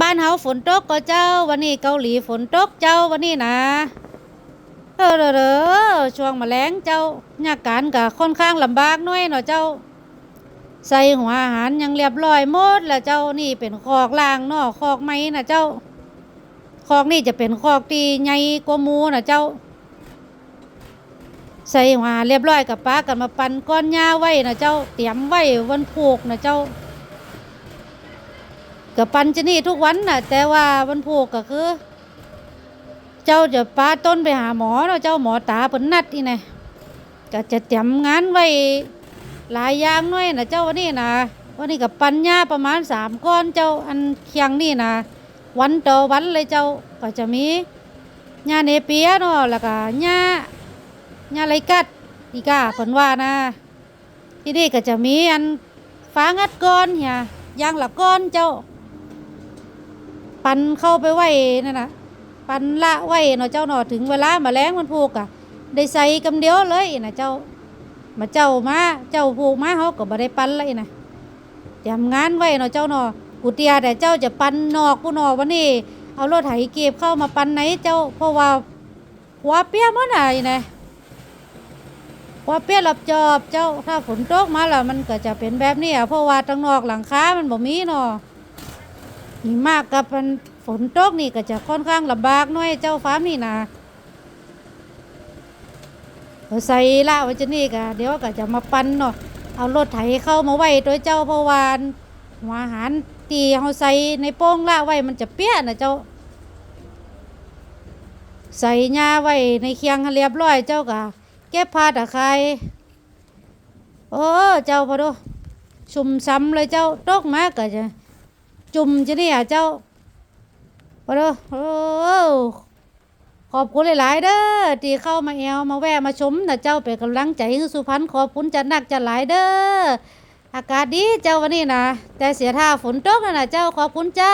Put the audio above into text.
บ้านเฮาฝนตกก็เจ้าวันนี้เกาหลีฝนตกเจ้าวันนี้นะเออเด้ออช่วงมาแมลงเจ้าหากการก็ค่อนข้างลำบากหน่อยเนาะเจ้า ใส่หัวอาหารยังเรียบร้อยหมดแล้วเจ้านี่เป็นคอกล่างนาะคอกไม้นะเจ้า คอกนี่จะเป็นคอกที่ใหญ่กว่ามูนะเจ้า ใส่หัวเรียบร้อยกับป้ากันมาปันก้อนหญ้าไว้นะเจ้า เตรียมไว้วันผูกนะเจ้า กับปันจะนี่ทุกวันน่ะ แต่ว่าวันผูกก็คือ เจ้าจะป้าต้นไปหาหมอเนาะเจ้าหมอตาเพิ่นนัดนี่นะก็จะเตรียมงานไว้หลายอย่างหน่อยนะเจ้าวันนี้นะวันนี้กับปันญาประมาณสามก้อนเจ้าอันเคียงนี่นะวันต่อวันเลยเจ้าก็จะมีหญ้าเนเปียเนาะแล้วก็หญ้าหญ้าไรกัดอีกาเพิ่นว่านะที่นี่ก็จะมีอันฟ้างัดก้อนเหียยางหละก้อนเจ้า ปันเข้าไปไว้นั่นนะปันละไว้เนาะเจ้าเนาะถึงเวลามาแล้งมันผูกอะได้ใส่กำเดียวเลยนะเจ้า มาเจ้ามาเจ้าผูกมาเขาก็บ่ได้ปันเลยนะเตรียมงานไว้เนาะเจ้าเนาะกูเตียแต่เจ้าจะปันนอกกูนาะวันนี้เอารถไถเก็บเข้ามาปันไหนเจ้าเพราะว่าหัวเปียมันไหนนะหัวเปี้ยหลับจอบเจ้าถ้าฝนตกมาแล้วมันก็จะเป็นแบบนี้อะเพราะว่าทางนอกหลังคามันบ่มีเนาะ หิมากกับมันฝนตกนี่ก็จะค่อนข้างลำบากหน่อยเจ้าฟ้ามนี่นะเอาใส่ละไว้จะนี่ก็เดี๋ยวก็จะมาปั้นเนาะเอารถไถเข้ามาไว้โดยเจ้าเพราะวาหัวอาหารตีเอาใส่ในโป้งละไว้มันจะเปี้ยนะเจ้า ใส่หญ้าไว้ในเคียงเรียบร้อยเจ้าก็เก็บผ้าตะไคร้โอ้เจ้าพอดูชุ่มซ้ำเลยเจ้าตกมาก็จะ จุ่มจะนี่อะเจ้าพอเด้อโอ้ขอบคุณหลาย ๆ เด้อที่เข้ามาแอวมาแวะมาชมนะเจ้าเป็นกำลังใจให้สุพรรณขอบคุณจัดหนักจัดหลายเด้ออากาศดีเจ้าวันนี้นะแต่เสียท่าฝนตกนะเจ้าขอบคุณจ้า